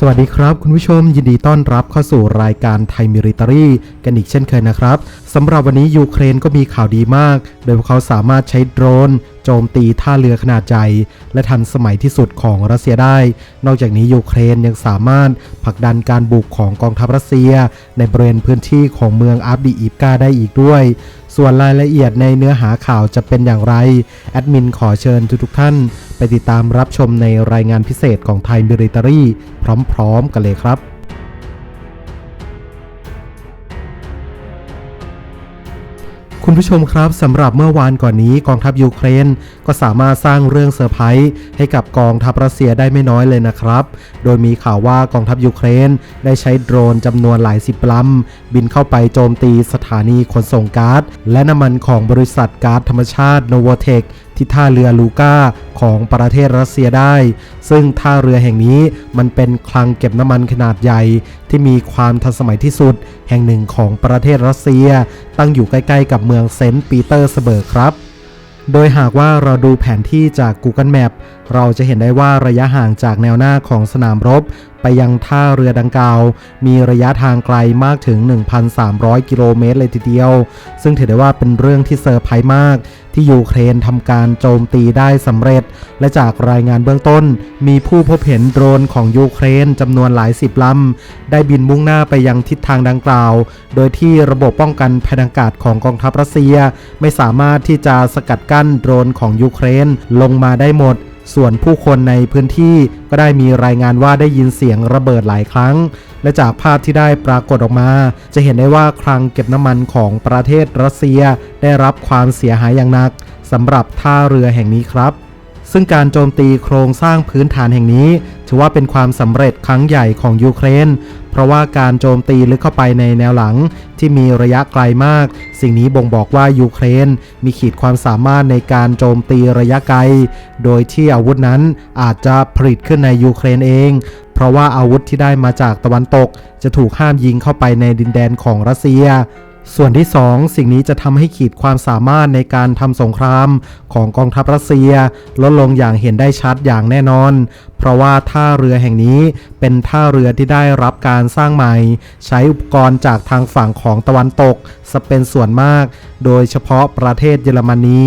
สวัสดีครับ คุณผู้ชมยินดีต้อนรับเข้าสู่รายการไทยมิริตรีกันอีกเช่นเคยนะครับสำหรับวันนี้ยูเครนก็มีข่าวดีมาก โดยพวกเขาสามารถใช้โดรน โจมตีท่าเรือขนาดใหญ่และทันสมัยที่สุดของรัสเซียได้ นอกจากนี้ยูเครนยังสามารถผลักดันการบุกของกองทัพรัสเซีย ในบริเวณพื้นที่ของเมืองอาบดีอีฟกาได้อีกด้วย ส่วนรายละเอียดในเนื้อหาข่าวจะเป็นอย่างไร แอดมินขอเชิญทุกๆท่าน ไปติดตามรับชมในรายงานพิเศษของไทยมิริตารีพร้อม ๆ กันเลยครับ คุณผู้ชมครับสำหรับเมื่อวานก่อนนี้กองทัพยูเครน ก็สามารถสร้างเรื่องเซอร์ไพรส์ให้กับกองทัพรัสเซียได้ไม่น้อยเลยนะครับ โดยมีข่าวว่ากองทัพยูเครน ได้ใช้โดรนจำนวนหลายสิบลำบินเข้าไปโจมตีสถานีขนส่งก๊าซและน้ำมันของบริษัทก๊าซธรรมชาติโนวเทค ที่ท่าเรือลูกาของประเทศรัสเซียได้ ซึ่งท่าเรือแห่งนี้มันเป็นคลังเก็บน้ำมันขนาดใหญ่ ที่มีความทันสมัยที่สุด แห่งหนึ่งของประเทศรัสเซีย ตั้งอยู่ใกล้ๆกับเมืองเซนต์ปีเตอร์สเบิร์กครับ โดยหากว่าเราดูแผนที่จาก Google Map เราจะเห็นได้ว่าระยะห่างจากแนวหน้าของสนามรบ ไปยังท่าเรือดังกล่าว มีระยะทางไกลมากถึง 1,300 กิโลเมตรเลยทีเดียว ซึ่งถือได้ว่าเป็นเรื่องที่เซอร์ไพรส์มาก ที่ยูเครนทำการโจมตีได้สำเร็จ และจากรายงานเบื้องต้น มีผู้พบเห็นโดรนของยูเครนจำนวนหลายสิบลำได้บินมุ่งหน้าไปยังทิศทางดังกล่าว โดยที่ระบบป้องกันภัยทางอากาศของกองทัพรัสเซีย ไม่สามารถที่จะสกัดกั้นโดรนของยูเครนลงมาได้หมด ส่วนผู้คนในพื้นที่ก็ได้มีรายงานว่าได้ยินเสียงระเบิดหลายครั้ง และจากภาพที่ได้ปรากฏออกมา จะเห็นได้ว่าคลังเก็บน้ำมันของประเทศรัสเซีย ได้รับความเสียหายอย่างหนักสำหรับท่าเรือแห่งนี้ครับ ซึ่งการโจมตีโครงสร้างพื้นฐานแห่งนี้ ถือว่าเป็นความสำเร็จครั้งใหญ่ของยูเครน เพราะว่าการโจมตีลึกเข้าไปในแนวหลังที่มีระยะไกลมาก สิ่งนี้บ่งบอกว่ายูเครน มีขีดความสามารถในการโจมตีระยะไกล โดยที่อาวุธนั้นอาจจะผลิตขึ้นในยูเครนเอง เพราะว่าอาวุธที่ได้มาจากตะวันตก จะถูกห้ามยิงเข้าไปในดินแดนของรัสเซีย ส่วนที่ 2 สิ่งนี้จะทำให้ขีดความสามารถในการทำสงครามของกองทัพรัสเซีย ลดลงอย่างเห็นได้ชัดอย่างแน่นอน เพราะว่าท่าเรือแห่งนี้เป็นท่าเรือที่ได้รับการสร้างใหม่ ใช้อุปกรณ์จากทางฝั่งของตะวันตกสเป็นส่วนมาก โดยเฉพาะประเทศเยอรมนี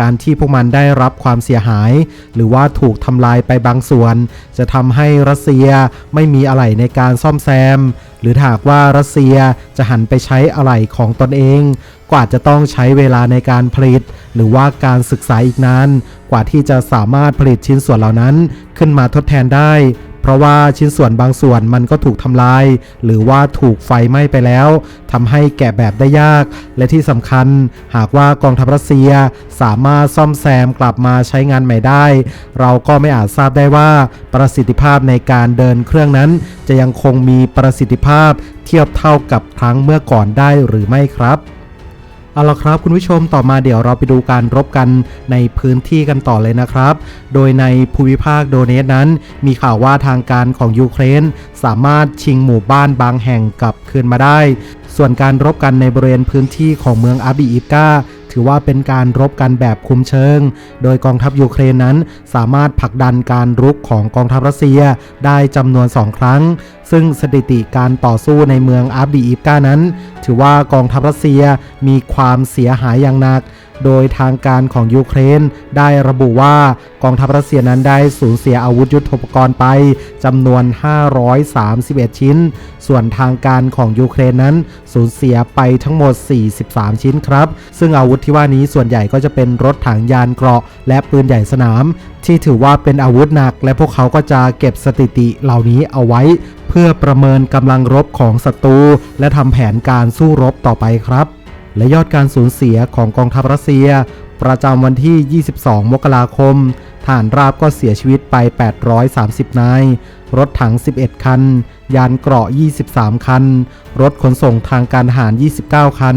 การที่พวกมันได้รับความเสียหาย หรือว่าถูกทำลายไปบางส่วน จะทำให้รัสเซียไม่มีอะไหล่ในการซ่อมแซม หรือหากว่ารัสเซียจะหันไปใช้อะไหล่ของตนเองกว่าจจะต้องใช้เวลาในการผลิต หรือว่าการศึกษาอีกนานกว่าที่จะสามารถผลิตชิ้นส่วนเหล่านั้นขึ้นมาทดแทนได้ เพราะว่าชิ้นส่วนบางส่วนมันก็ถูกทำลาย หรือว่าถูกไฟไหม้ไปแล้วทำให้แกะแบบได้ยาก และที่สำคัญ หากว่ากองทัพรัสเซียสามารถซ่อมแซมกลับมาใช้งานใหม่ได้ เราก็ไม่อาจทราบได้ว่าประสิทธิภาพในการเดินเครื่องนั้น จะยังคงมีประสิทธิภาพเทียบเท่ากับครั้งเมื่อก่อนได้หรือไม่ครับ เอาละครับคุณผู้ชมต่อมาเดี๋ยวเราไปดูการรบกันในพื้นที่กันต่อเลยนะครับ โดยในภูมิภาคโดเนสนั้น มีข่าวว่าทางการของยูเครน สามารถชิงหมู่บ้านบางแห่งกลับคืนมาได้ ส่วนการรบกันในบริเวณพื้นที่ของเมืองอาบีอิฟกา ถือว่าเป็นการรบกันแบบคุมเชิง โดยกองทัพยูเครนนั้นสามารถผลักดันการรุกของกองทัพรัสเซียได้จำนวน 2 ครั้ง ซึ่งสถิติการต่อสู้ในเมืองอาบีอิฟกานั้น ถือว่ากองทัพรัสเซียมีความเสียหายอย่างหนัก โดยทางการของยูเครนได้ระบุว่ากองทัพรัสเซียนั้นได้สูญเสียอาวุธยุทโธปกรณ์ไปจำนวน 531 ชิ้น ส่วนทางการของยูเครนนั้นสูญเสียไปทั้งหมด 43 ชิ้นครับ ซึ่งอาวุธที่ว่านี้ส่วนใหญ่ก็จะเป็นรถถังยานเกราะ และปืนใหญ่สนาม ที่ถือว่าเป็นอาวุธหนัก และพวกเขาก็จะเก็บสถิติเหล่านี้เอาไว้ เพื่อประเมินกำลังรบของศัตรูและทำแผนการสู้รบต่อไปครับ และยอดการสูญเสียของกองทัพรัสเซีย ประจำวันที่ 22 มกราคมฐานราบก็เสียชีวิตไป 830 นาย รถถัง 11 คัน ยานเกราะ 23 คัน รถขนส่งทางการทหาร 29 คัน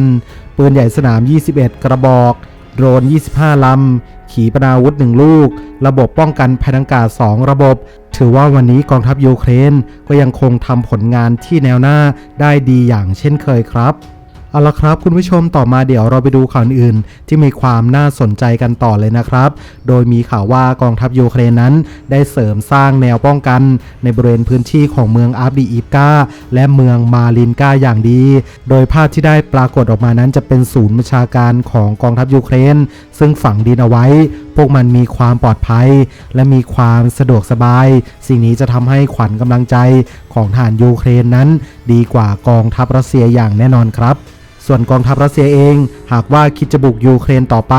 ปืนใหญ่สนาม 21 กระบอก โดรน 25 ลำ ขีปนาวุธ 1 ลูก ระบบป้องกันภัยทางอากาศ 2 ระบบ ถือว่าวันนี้กองทัพยูเครนก็ยังคงทำผลงานที่แนวหน้าได้ดีอย่างเช่นเคยครับ เอาละครับ คุณผู้ชมต่อมาเดี๋ยวเราไปดูข่าวอื่นที่มีความน่าสนใจกันต่อเลยนะครับ โดยมีข่าวว่ากองทัพยูเครนนั้น ได้เสริมสร้างแนวป้องกัน ในบริเวณพื้นที่ของเมืองอาบดีอีฟกาและเมืองมาลินกาอย่างดี โดยภาพที่ได้ปรากฏออกมานั้นจะเป็นศูนย์บัญชาการของกองทัพยูเครน ซึ่งฝังดินเอาไว้ พวกมันมีความปลอดภัย และมีความสะดวกสบาย สิ่งนี้จะทำให้ขวัญกำลังใจของทหารยูเครนนั้น ดีกว่ากองทัพรัสเซียอย่างแน่นอนครับ ส่วนกองทัพรัสเซียเอง หากว่าคิดจะบุกยูเครนต่อไป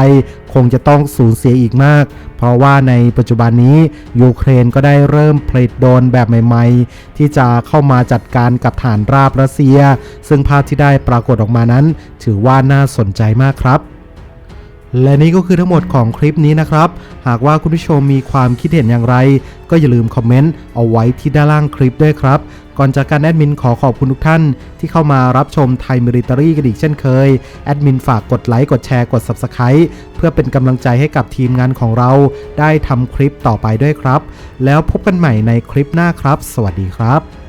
คงจะต้องสูญเสียอีกมาก เพราะว่าในปัจจุบันนี้ยูเครนก็ได้เริ่มผลิตโดนแบบใหม่ ๆ ที่จะเข้ามาจัดการกับฐานราบรัสเซีย ซึ่งภาพที่ได้ปรากฏออกมานั้น ถือว่าน่าสนใจมากครับ และนี่ก็คือทั้งหมดของคลิปนี้นะครับ หากว่าคุณผู้ชมมีความคิดเห็นอย่างไร ก็อย่าลืมคอมเมนต์เอาไว้ที่ด้านล่างคลิปด้วยครับ ก่อนจากการแอดมินขอขอบคุณทุกท่าน ที่เข้ามารับชมไทยมิริตารีกันอีกเช่นเคย แอดมินฝากกดไลค์ กดแชร์ กด Subscribe เพื่อเป็นกำลังใจให้กับทีมงานของเรา ได้ทำคลิปต่อไปด้วยครับ แล้วพบกันใหม่ในคลิปหน้าครับ สวัสดีครับ